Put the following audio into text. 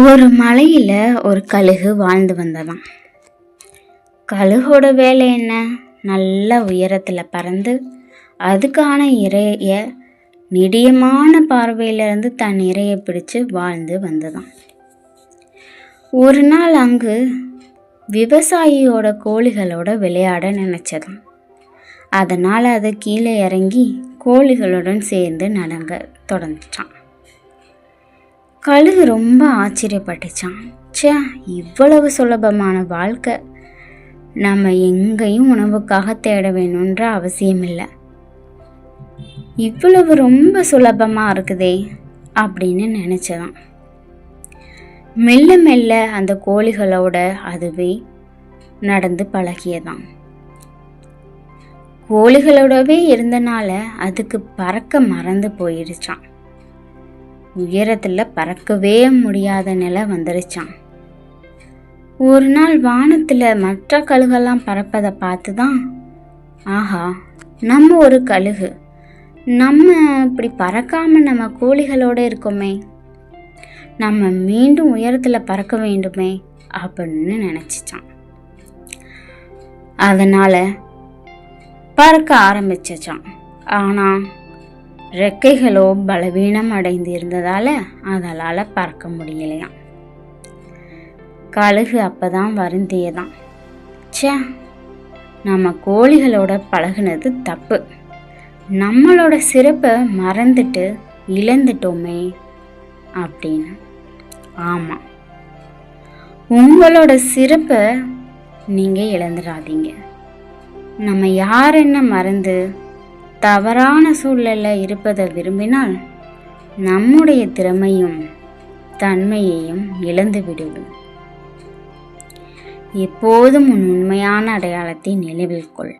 ஒரு மலையில் ஒரு கழுகு வாழ்ந்து வந்ததாம். கழுகோட வேலை என்ன? நல்ல உயரத்தில் பறந்து அதுக்கான இறைய நெடியமான பார்வையிலிருந்து தன் இறையை பிடிச்சு வாழ்ந்து வந்ததாம். ஒரு நாள் அங்கு விவசாயியோட கோழிகளோட விளையாட நினச்சதாம். அதனால் அது கீழே இறங்கி கோழிகளுடன் சேர்ந்து நடங்க தொடங்கிட்டான் கழுகு ரொம்ப ஆச்சரியப்பட்டுச்சான் ச்சே இவ்வளவு சுலபமான வாழ்க்கை. நம்ம எங்கேயும் உணவுக்காக தேட வேணுன்ற அவசியம் இல்லை இவ்வளவு ரொம்ப சுலபமாக இருக்குதே அப்படின்னு நினச்சதான் மெல்ல மெல்ல அந்த கோழிகளோட அதுவே நடந்து பழகியதான் கோழிகளோடவே இருந்தனால அதுக்கு பறக்க மறந்து போயிடுச்சான் உயரத்தில் பறக்கவே முடியாத நிலை வந்துருச்சான் ஒரு நாள் வானத்தில் மற்ற கழுகெல்லாம் பறப்பதை பார்த்து தான் ஆஹா நம்ம ஒரு கழுகு. நம்ம இப்படி பறக்காம நம்ம கோழிகளோடு இருக்கோமே. நம்ம மீண்டும் உயரத்தில் பறக்க வேண்டுமே அப்படின்னு நினச்சிச்சான் அதனால் பறக்க ஆரம்பிச்சிச்சான் ஆனால் ரெக்கைகளோ பலவீனம் அடைந்து இருந்ததால் அதனால் பறக்க முடியலையாம் கழுகு அப்பதான் வருந்தியதான் ச்சே நம்ம கோழிகளோட பழகுனது தப்பு. நம்மளோட சிறப்பை மறந்துட்டு இழந்துட்டோமே அப்படின்னு. ஆமாம் உங்களோட சிறப்பை நீங்கள் இழந்துடாதீங்க. நம்ம யார் என்ன மறந்து தவறான சூழலில் இருப்பதை விரும்பினால் நம்முடைய திறமையும் தன்மையையும் இழந்து விடுவோம். எப்போதும் உன் உண்மையான அடையாளத்தை நினைவில் கொள்.